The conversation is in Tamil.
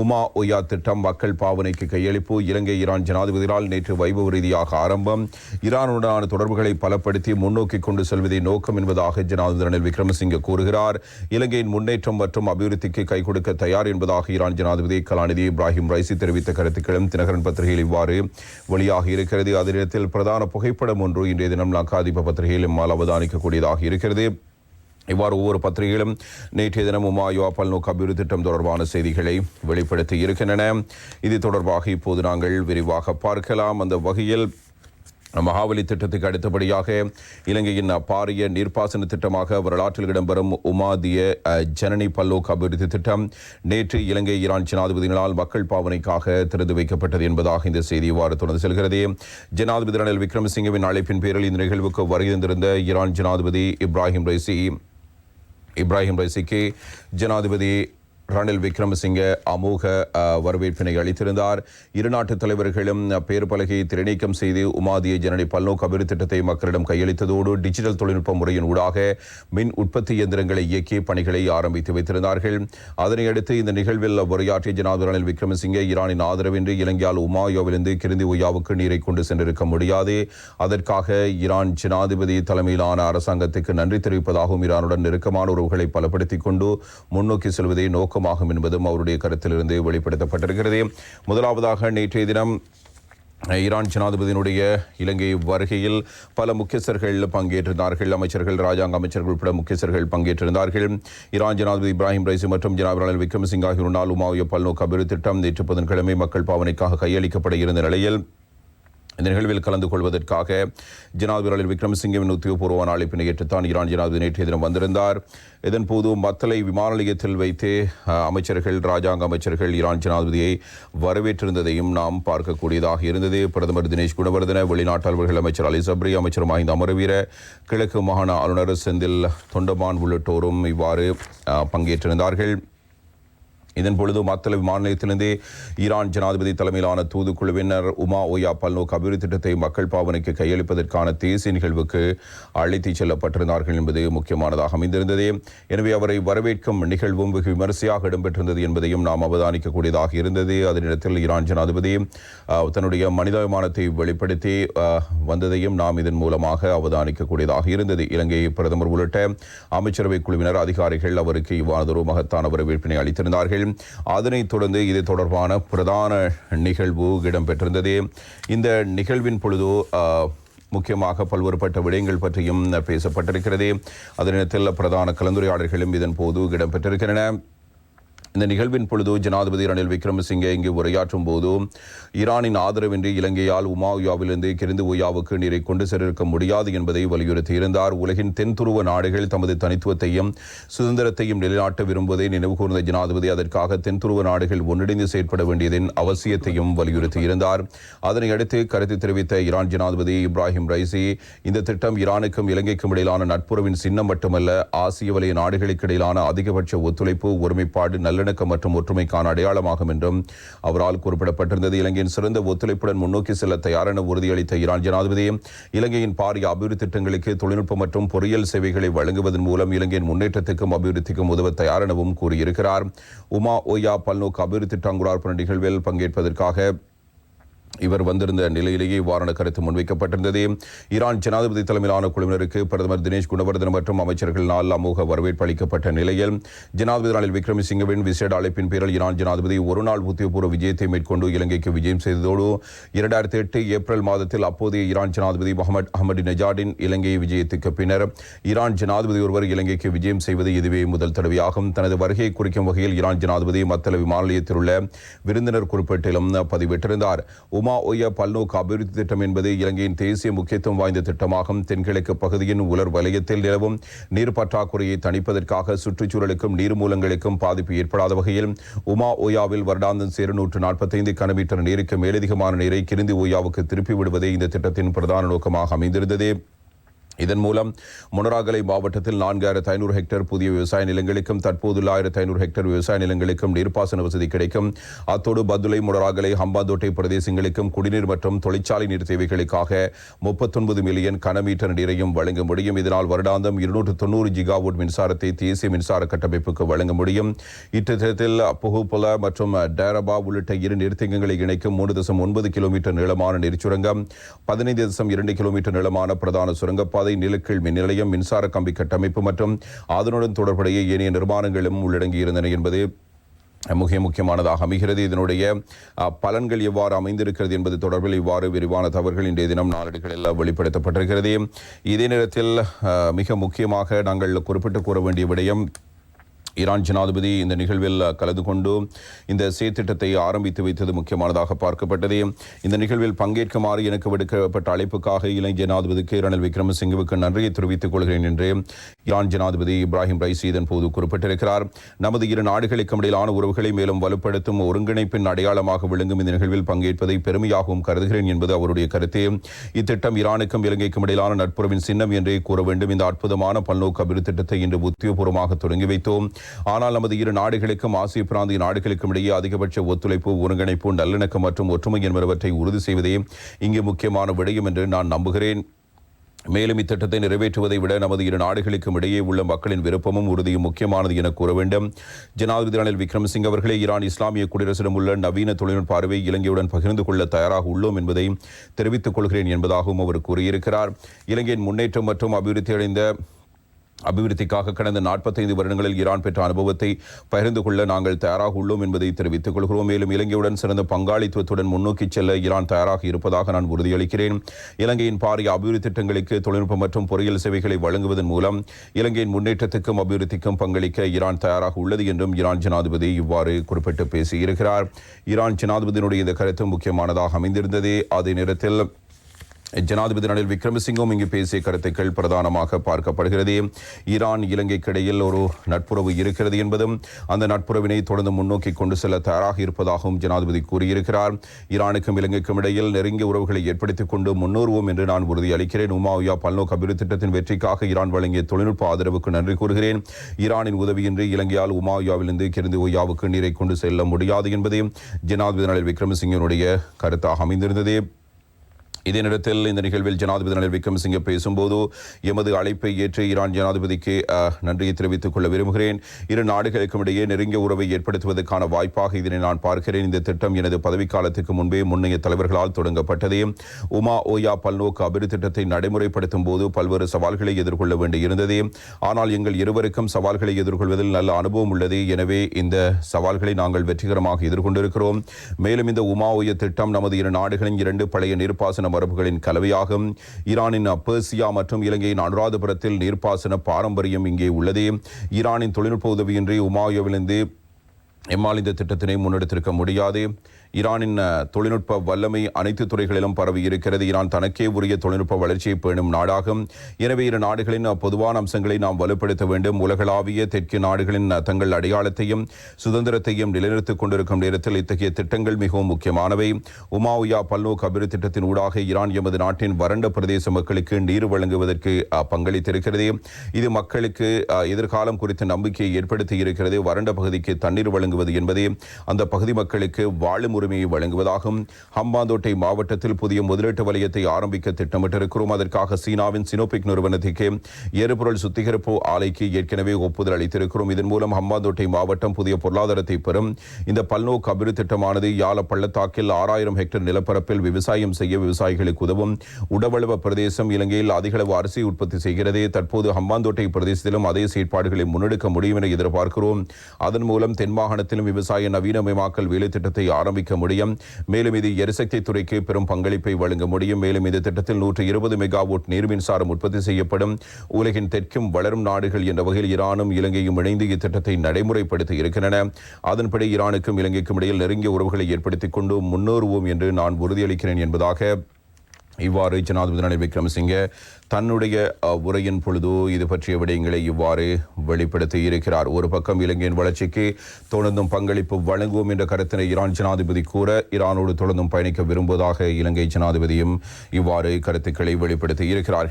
உமா ஒயா திட்டம் மக்கள் பாவனைக்கு கையளிப்பு இலங்கை ஈரான் ஜனாதிபதியால் நேற்று வைபவ ரீதியாக ஆரம்பம். ஈரானுடனான தொடர்புகளை பலப்படுத்தி முன்னோக்கி கொண்டு செல்வதை நோக்கம் என்பதாக ஜனாதிபதி ரணில் விக்ரமசிங்கே கூறுகிறார். இலங்கையின் முன்னேற்றம் மற்றும் அபிவிருத்திக்கு கை கொடுக்க தயார் என்பதாக ஈரான் ஜனாதிபதி கலாநிதி இப்ராஹிம் ரைசி தெரிவித்த கருத்துக்களும் தினகரன் பத்திரிகையில் இவ்வாறு வெளியாக இருக்கிறது. அதே நேரத்தில் பிரதான புகைப்படம் ஒன்று இன்றைய தினம் லங்காதீப பத்திரிகையில் நம்மால் அவதானிக்கக்கூடியதாக இருக்கிறது. இவ்வாறு ஒவ்வொரு பத்திரிகைகளும் நேற்றைய தினம் உமாயுவா பல்நோக்கு அபிவிருத்தி திட்டம் தொடர்பான செய்திகளை வெளிப்படுத்தி இருக்கின்றன. இது தொடர்பாக இப்போது நாங்கள் விரிவாக பார்க்கலாம். அந்த வகையில் மகாவலி திட்டத்துக்கு அடுத்தபடியாக இலங்கையின் பாரிய நீர்ப்பாசன திட்டமாக வரலாற்றில் இடம்பெறும் உமாதிய ஜனனி பல்லோக் அபிவிருத்தி திட்டம் நேற்று இலங்கை ஈரான் ஜனாதிபதிகளால் மக்கள் பாவனைக்காக திறந்து வைக்கப்பட்டது என்பதாக இந்த செய்தி இவ்வாறு தொடர்ந்து செல்கிறது. ஜனாதிபதி ரணில் விக்ரமசிங்கவின் அழைப்பின் பேரில் இந்த நிகழ்வுக்கு வருகை தந்திருந்த ஈரான் ஜனாதிபதி இப்ராஹிம் ரைசி இப்ராஹிம் ரைசிக்கு ஜனாதிபதி ரணில் விக்ரமசிங்கே அமோக வரவேற்பினை அளித்திருந்தார். இரு நாட்டு தலைவர்களும் பேர்பலகையை பேர் திரைநீக்கம் செய்து உமாதிய ஜனனி பல்நோக்கு அபிவிருத்தி திட்டத்தை மக்களிடம் கையளித்ததோடு டிஜிட்டல் தொழில்நுட்ப முறையின் ஊடாக மின் உற்பத்தி இயந்திரங்களை இயக்கி பணிகளை ஆரம்பித்து வைத்திருந்தார்கள். அதனையடுத்து இந்த நிகழ்வில் உரையாற்றிய ஜனாதிபதி ரணில் விக்ரமசிங்கே ஈரானின் ஆதரவின்றி இலங்கையால் உமாயோவிலிருந்து கிருந்தி ஒய்யாவுக்கு நீரை கொண்டு சென்றிருக்க முடியாது. அதற்காக ஈரான் ஜனாதிபதி தலைமையிலான அரசாங்கத்துக்கு நன்றி தெரிவிப்பதாகவும் ஈரானுடன் நெருக்கமான உறவுகளை பலப்படுத்திக் கொண்டு முன்னோக்கி செல்வதே நோக்கமாகும் என்பதும் அவருடைய கருத்திலிருந்து வெளிப்படுத்தப்பட்டிருக்கிறது. முதலாவதாக நேற்றைய தினம் ஈரான் ஜனாதிபதியினுடைய இலங்கை வருகையில் பல முக்கியஸ்தர்கள் பங்கேற்றிருந்தார்கள். அமைச்சர்கள் ராஜாங்க அமைச்சர்கள் உட்பட முக்கியஸ்தர்கள் பங்கேற்றிருந்தார்கள். ஈரான் ஜனாதிபதி இப்ராஹிம் ரைசி மற்றும் ஜனாப் ரணில் விக்ரமசிங்க ஆகியோர் நாள் உமாவிய பல்நோக்கு அபிவிருத்தி திட்டம் நேற்று புதன்கிழமை மக்கள் பாவனைக்காக கையளிக்கப்பட இருந்த நிலையில் இந்த நிகழ்வில் கலந்து கொள்வதற்காக ஜனாதிபதி ரணில் விக்ரமசிங்கவின் உத்தியோகபூர்வமான அழைப்பினை ஏற்றுத்தான் ஈரான் ஜனாதிபதி நேற்றைய தினம் வந்திருந்தார். இதன்போது மத்தளை விமான நிலையத்தில் வைத்து அமைச்சர்கள் ராஜாங்க அமைச்சர்கள் ஈரான் ஜனாதிபதியை வரவேற்றிருந்ததையும் நாம் பார்க்கக்கூடியதாக இருந்தது. பிரதமர் தினேஷ் குணவர்தன வெளிநாட்டு அமைச்சர் அலி சப்ரி அமைச்சர் மஹிந்த அமரவீர கிழக்கு மாகாண ஆளுநர் செந்தில் தொண்டமான் உள்ளிட்டோரும் இவ்வாறு பங்கேற்றிருந்தார்கள். இதன் பொழுது மத்தள மாநிலத்திலிருந்தே ஈரான் ஜனாதிபதி தலைமையிலான தூதுக்குழுவினர் உமா ஒயா பல்நோக்கு அபிவிருத்தி திட்டத்தை மக்கள் பாவனைக்கு கையளிப்பதற்கான தேசிய நிகழ்வுக்கு அழைத்துச் செல்லப்பட்டிருந்தார்கள் என்பது முக்கியமானதாக அமைந்திருந்தது. எனவே அவரை வரவேற்கும் நிகழ்வும் வெகு விமரிசையாக இடம்பெற்றிருந்தது என்பதையும் நாம் அவதானிக்கக்கூடியதாக இருந்தது. அதன் இடத்தில் ஈரான் ஜனாதிபதி தன்னுடைய மனிதாபிமானத்தை வெளிப்படுத்தி வந்ததையும் நாம் இதன் மூலமாக அவதானிக்கக்கூடியதாக இருந்தது. இலங்கை பிரதமர் உள்ளிட்ட அமைச்சரவை குழுவினர் அதிகாரிகள் அவருக்கு இவ்வாறொரு மகத்தான வரவேற்பினை அளித்திருந்தார்கள். அதனைத் தொடர்ந்து இது தொடர்பான பிரதான நிகழ்வு இடம்பெற்றிருந்தது. இந்த நிகழ்வின் பொழுது ஆஹ், முக்கியமாக பல்வேறுபட்ட விடயங்கள் பற்றியும் பேசப்பட்டிருக்கிறது. அதே நேரத்தில் பிரதான கலந்துரையாடல்களும் இதன் போது இடம்பெற்றிருக்கின்றன. இந்த நிகழ்வின் பொழுது ஜனாதிபதி ரணில் விக்ரமசிங்கே இங்கு உரையாற்றும் போது ஈரானின் ஆதரவின்றி இலங்கையால் உமாவியாவிலிருந்து கிரிந்து உயாவுக்கு நீரை கொண்டு சென்றிருக்க முடியாது என்பதை வலியுறுத்தியிருந்தார். உலகின் தென்துருவ நாடுகள் தமது தனித்துவத்தையும் சுதந்திரத்தையும் நிலைநாட்ட விரும்புவதை நினைவுகூர்ந்த ஜனாதிபதி அதற்காக தென்துருவ நாடுகள் ஒன்றிணைந்து செயற்பட வேண்டியதன் அவசியத்தையும் வலியுறுத்தியிருந்தார். இருந்தார் அதனையடுத்து கருத்து தெரிவித்த ஈரான் ஜனாதிபதி இப்ராஹிம் ரைசி இந்த திட்டம் ஈரானுக்கும் இலங்கைக்கும் இடையிலான நட்புறவின் சின்னம் மட்டுமல்ல ஆசிய வலய நாடுகளுக்கு இடையிலான அதிகபட்ச ஒத்துழைப்பு ஒருமைப்பாடு நல்லிணக்கம் மற்றும் ஒற்றுமைக்கான அடையாளமாகும் என்றும் அவரால் குறிப்பிடப்பட்டிருந்தது. இலங்கையின் சிறந்த ஒத்துழைப்புடன் முன்னோக்கி செல்ல தயாரென உறுதியளித்த ஈரான் ஜனாதிபதி இலங்கையின் பாரிய அபிவிருத்தி திட்டங்களுக்கு தொழில்நுட்பம் மற்றும் பொறியியல் சேவைகளை வழங்குவதன் மூலம் இலங்கையின் முன்னேற்றத்துக்கும் அபிவிருத்திக்கும் உதவ தயாரெனவும் கூறியிருக்கிறார். உமா ஓயா பல்நோக்கு அபிவிருத்தி டங்குரார்ப்பண நிகழ்வில் பங்கேற்பதற்காக இவர் வந்திருந்த நிலையிலேயே இவ்வாறான கருத்து முன்வைக்கப்பட்டிருந்தது. ஈரான் ஜனாதிபதி தலைமையிலான குழுவினருக்கு பிரதமர் தினேஷ் குணவர்தன் மற்றும் அமைச்சர்களால் அமோக வரவேற்பு அளிக்கப்பட்ட நிலையில் ஜனாதிபதி ரணில் விக்ரமசிங்கவின் விசேட அழைப்பின் பேரில் ஈரான் ஜனாதிபதி ஒரு நாள் உத்தியோகபூர்வ விஜயத்தை மேற்கொண்டு இலங்கைக்கு விஜயம் செய்ததோடு இரண்டாயிரத்தி எட்டு ஏப்ரல் மாதத்தில் அப்போதைய ஈரான் ஜனாதிபதி முகமது அஹமது நஜாடின் இலங்கை விஜயத்துக்கு பின்னர் ஈரான் ஜனாதிபதி ஒருவர் இலங்கைக்கு விஜயம் செய்வது இதுவே முதல் தடவையாகும். தனது வருகையை குறிக்கும் வகையில் ஈரான் ஜனாதிபதி மத்தள விமான நிலையத்தில் உள்ள விருந்தினர் குறிப்பிட்டிலும் பதிவிட்டிருந்தார். உமா ஒய்ய பல்நோக்கு அபிவிருத்தி திட்டம் என்பது இலங்கையின் தேசிய முக்கியத்துவம் வாய்ந்த திட்டமாகும். தென்கிழக்கு பகுதியின் உலர் வலயத்தில் நிலவும் நீர் பற்றாக்குறையை தணிப்பதற்காக சுற்றுச்சூழலுக்கும் நீர்மூலங்களுக்கும் பாதிப்பு ஏற்படாத வகையில் உமா ஓயாவில் வருடாந்தம் சேர நூற்று நாற்பத்தைந்து கனமீட்டர் நீருக்கு மேலதிகமான நீரை கிருந்தி ஓயாவுக்கு திருப்பி விடுவதே இந்த திட்டத்தின் பிரதான நோக்கமாக அமைந்திருந்தது. இதன் மூலம் மொனராகலை மாவட்டத்தில் நான்காயிரத்து ஐநூறு ஹெக்டேர் புதிய விவசாய நிலங்களுக்கும் தற்போதுள்ள ஆயிரத்து ஐநூறு ஹெக்டேர் விவசாய நிலங்களுக்கும் நீர்ப்பாசன வசதி கிடைக்கும். அத்தோடு பதுளை மொனராகலை ஹம்பாந்தோட்டை பிரதேசங்களுக்கும் குடிநீர் மற்றும் தொழிற்சாலை நீர் தேவைகளுக்காக முப்பத்தொன்பது மில்லியன் கனமீட்டர் நீரையும் வழங்க முடியும். இதனால் வருடாந்தம் இருநூற்று தொண்ணூறு ஜிகாவோட் மின்சாரத்தை தேசிய மின்சார கட்டமைப்புக்கு வழங்க முடியும். இத்திட்டத்தில் புகுப்புல மற்றும் டேரபா உள்ளிட்ட இரு நீர்த்தேக்கங்களை இணைக்கும் மூன்று தசம் ஒன்பது கிலோமீட்டர் நீளமான நீர்ச்சுரங்கம் பதினைந்து தசம் இரண்டு கிலோமீட்டர் நீளமான பிரதான சுரங்கப்பாதை நிலக்கீழ் மின் நிலையம் மின்சார கம்பி கட்டமைப்பு மற்றும் அதனுடன் தொடர்புடைய ஏனைய நிர்மாணங்களும் உள்ளடங்கியிருந்தன என்பது மிக முக்கியமானதாக அமைகிறது. இதனுடைய பலன்கள் எவ்வாறு அமைந்திருக்கிறது என்பது தொடர்பில் இவ்வாறு விரிவான தவறுகள் இன்றைய தினம் நாளடிகளில் வெளிப்படுத்தப்பட்டிருக்கிறது. இதே நேரத்தில் மிக முக்கியமாக நாங்கள் குறிப்பிட்டு கூற வேண்டிய விடயம் ஈரான் ஜனாதிபதி இந்த நிகழ்வில் கலந்து கொண்டு இந்த செயற்திட்டத்தை ஆரம்பித்து வைத்தது முக்கியமானதாக பார்க்கப்பட்டது. இந்த நிகழ்வில் பங்கேற்குமாறு எனக்கு விடுக்கப்பட்ட அழைப்புக்காக இளம் ஜனாதிபதிக்கு ரணில் விக்ரமசிங்கவுக்கு நன்றியை தெரிவித்துக் கொள்கிறேன் என்று ஈரான் ஜனாதிபதி இப்ராஹிம் ரைசி இதன் போது குறிப்பிட்டிருக்கிறார். நமது இரு நாடுகளுக்கும் இடையிலான உறவுகளை மேலும் வலுப்படுத்தும் ஒருங்கிணைப்பின் அடையாளமாக விளங்கும் இந்த நிகழ்வில் பங்கேற்பதை பெருமையாகவும் கருதுகிறேன் என்பது அவருடைய கருத்து. இத்திட்டம் ஈரானுக்கும் இலங்கைக்கும் இடையிலான நட்புறவின் சின்னம் என்றே கூற வேண்டும். இந்த அற்புதமான பல்நோக்கு அபிவிருத்தி திட்டத்தை இன்று உத்தியோகபூர்வமாக தொடங்கி வைத்தோம். ஆனால் நமது இரு நாடுகளுக்கும் ஆசிய பிராந்திய நாடுகளுக்கும் இடையே அதிகபட்ச ஒத்துழைப்பு ஒருங்கிணைப்பு நல்லிணக்கம் மற்றும் ஒற்றுமை என்பவற்றை உறுதி செய்வதே இங்கு முக்கியமான விடயம் என்று நான் நம்புகிறேன். மேலும் இத்திட்டத்தை நிறைவேற்றுவதை விட நமது இரு நாடுகளுக்கும் இடையே உள்ள மக்களின் விருப்பமும் உறுதியும் முக்கியமானது என கூற வேண்டும். ஜனாதிபதி ரணில் விக்ரமசிங் அவர்களே ஈரான் இஸ்லாமிய குடியரசிடம் உள்ள நவீன தொழில்நுட்ப அறிவை இலங்கையுடன் பகிர்ந்து கொள்ள தயாராக உள்ளோம் என்பதை தெரிவித்துக் கொள்கிறேன் என்பதாகவும் அவர் கூறியிருக்கிறார். இலங்கையின் முன்னேற்றம் மற்றும் அபிவிருத்தி அடைந்த அபிவிருத்திக்காக கடந்த நாற்பத்தைந்து வருடங்களில் ஈரான் பெற்ற அனுபவத்தை பகிர்ந்து கொள்ள நாங்கள் தயாராக உள்ளோம் என்பதை தெரிவித்துக் கொள்கிறோம். மேலும் இலங்கையுடன் சிறந்த பங்காளித்துவத்துடன் முன்னோக்கி செல்ல ஈரான் தயாராக இருப்பதாக நான் உறுதியளிக்கிறேன். இலங்கையின் பாரிய அபிவிருத்தி திட்டங்களுக்கு தொழில்நுட்பம் மற்றும் பொறியியல் சேவைகளை வழங்குவதன் மூலம் இலங்கையின் முன்னேற்றத்துக்கும் அபிவிருத்திக்கும் பங்களிக்க ஈரான் தயாராக உள்ளது என்றும் ஈரான் ஜனாதிபதி இவ்வாறு குறிப்பிட்டு பேசியிருக்கிறார். ஈரான் ஜனாதிபதியினுடைய இந்த கருத்து முக்கியமானதாக அமைந்திருந்தது. அதே நேரத்தில் ஜனாதிபதி ரணில் விக்ரமசிங்கும் இங்கு பேசிய கருத்துக்கள் பிரதானமாக பார்க்கப்படுகிறது. ஈரான் இலங்கைக்கு இடையில் ஒரு நட்புறவு இருக்கிறது என்பதும் அந்த நட்புறவினை தொடர்ந்து முன்னோக்கி கொண்டு செல்ல தயாராக இருப்பதாகவும் ஜனாதிபதி கூறியிருக்கிறார். ஈரானுக்கும் இலங்கைக்கும் இடையில் நெருங்கிய உறவுகளை ஏற்படுத்திக் கொண்டு முன்னேறுவோம் என்று நான் உறுதியளிக்கிறேன். உமாவியா பல்நோக்கு அபிவிருத்தி திட்டத்தின் வெற்றிக்காக ஈரான் வழங்கிய தொழில்நுட்ப ஆதரவுக்கு நன்றி கூறுகிறேன். ஈரானின் உதவியின்றி இலங்கையால் உமாவியாவிலிருந்து கிருந்து ஒய்யாவுக்கு நீரை கொண்டு செல்ல முடியாது என்பதே ஜனாதிபதி ரணில் விக்ரமசிங்கனுடைய கருத்தாக அமைந்திருந்தது. இதே நேரத்தில் இந்த நிகழ்வில் ஜனாதிபதி ரணில் விக்ரமசிங்கே பேசும்போது எமது அழைப்பை ஏற்று ஈரான் ஜனாதிபதிக்கு நன்றியை தெரிவித்துக் கொள்ள விரும்புகிறேன். இரு நாடுகளுக்கும் இடையே நெருங்கிய உறவை ஏற்படுத்துவதற்கான வாய்ப்பாக இதனை நான் பார்க்கிறேன். இந்த திட்டம் எனது பதவிக்காலத்துக்கு முன்பே முன்னைய தலைவர்களால் தொடங்கப்பட்டது. உமா ஓயா பல்நோக்கு அபிவிருத்தி திட்டத்தை நடைமுறைப்படுத்தும் போது பல்வேறு சவால்களை எதிர்கொள்ள வேண்டியிருந்தது. ஆனால் எங்கள் இருவருக்கும் சவால்களை எதிர்கொள்வதில் நல்ல அனுபவம் உள்ளது. எனவே இந்த சவால்களை நாங்கள் வெற்றிகரமாக எதிர்கொண்டிருக்கிறோம். மேலும் இந்த உமா ஓய திட்டம் நமது இரு நாடுகளின் இரண்டு பழைய நீர்ப்பாசன மரபுகளின் கலவையாகும். ஈரானின் அப்பர்சியா மற்றும் இலங்கையின் அனுராதபுரத்தில் நீர்ப்பாசன பாரம்பரியம் இங்கே உள்ளது. ஈரானின் தொழில்நுட்ப உதவியின்றி உமாயோவிலிருந்து எம்மால் இந்த திட்டத்தினை முன்னெடுத்திருக்க முடியாது. ஈரானின் தொழில்நுட்ப வல்லமை அனைத்து துறைகளிலும் பரவி இருக்கிறது. ஈரான் தனக்கே உரிய தொழில்நுட்ப வளர்ச்சியை பேணும் நாடாகும். எனவே இரு நாடுகளின் பொதுவான அம்சங்களை நாம் வலுப்படுத்த வேண்டும். உலகளாவிய தெற்கு நாடுகளின் தங்கள் அடையாளத்தையும் சுதந்திரத்தையும் நிலைநிறுத்திக் கொண்டிருக்கும் நேரத்தில் இத்தகைய திட்டங்கள் மிகவும் முக்கியமானவை. உமாவுயா பல்நோக்கு அபிவிருத்தி திட்டத்தின் ஊடாக ஈரான் எமது நாட்டின் வறண்ட பிரதேச மக்களுக்கு நீர் வழங்குவதற்கு பங்களித்திருக்கிறது. இது மக்களுக்கு எதிர்காலம் குறித்த நம்பிக்கையை ஏற்படுத்தி இருக்கிறது. வறண்ட பகுதிக்கு தண்ணீர் வழங்குவது என்பதே அந்த பகுதி மக்களுக்கு வாழும் உரிமையை வழங்குவதாகும் ஹம்பாந்தோட்டை மாவட்டத்தில் புதிய முதலீட்டு வலயத்தை ஆரம்பிக்க திட்டமிட்டிருக்கிறோம். அதற்காக சீனாவின் சினோபிக் நிறுவனத்திற்கு எரிபொருள் சுத்திகரிப்பு ஆலைக்கு ஏற்கனவே ஒப்புதல் அளித்திருக்கிறோம். இதன் மூலம் ஹம்பாந்தோட்டை மாவட்டம் புதிய பொருளாதாரத்தை பெறும். இந்த பல்நோக்கு அபிவிருத்தி திட்டமானது யாழ பள்ளத்தாக்கில் ஆறாயிரம் ஹெக்டேர் நிலப்பரப்பில் விவசாயம் செய்ய விவசாயிகளுக்கு உதவும். உடவளவ பிரதேசம் இலங்கையில் அதிகளவு அரிசி உற்பத்தி செய்கிறது. தற்போது ஹம்பாந்தோட்டை பிரதேசத்திலும் அதே செயற்பாடுகளை முன்னெடுக்க முடியும் என எதிர்பார்க்கிறோம். அதன் மூலம் தென்மாகாணத்திலும் விவசாய நவீனமயமாக்கல் வேலை திட்டத்தை ஆரம்பிக்க முடியும். மேலும் இது எரிசக்தி துறைக்கு பெரும் பங்களிப்பை வழங்க முடியும். மேலும் இந்த திட்டத்தில் நூற்று இருபது மெகாவோட் நீர் மின்சாரம் உற்பத்தி செய்யப்படும். உலகின் தெற்கும் வளரும் நாடுகள் என்ற வகையில் ஈரானும் இலங்கையும் இணைந்து இத்திட்டத்தை நடைமுறைப்படுத்தி இருக்கின்றன. அதன்படி ஈரானுக்கும் இலங்கைக்கும் இடையில் நெருங்கிய உறவுகளை ஏற்படுத்திக் கொண்டு முன்னேறுவோம் என்று நான் உறுதியளிக்கிறேன் என்பதாக இவ்வாறு ஜனாதிபதி ரணில் விக்ரமசிங்கே தன்னுடைய உரையின் பொழுது இது பற்றிய விடயங்களை இவ்வாறு வெளிப்படுத்தி இருக்கிறார். ஒரு பக்கம் இலங்கையின் வளர்ச்சிக்கு தொடர்ந்தும் பங்களிப்பு வழங்குவோம் என்ற கருத்தினை ஈரான் ஜனாதிபதி கூற ஈரானோடு தொடர்ந்தும் பயணிக்க விரும்புவதாக இலங்கை ஜனாதிபதியும் இவ்வாறு கருத்துக்களை வெளிப்படுத்தி இருக்கிறார்கள்.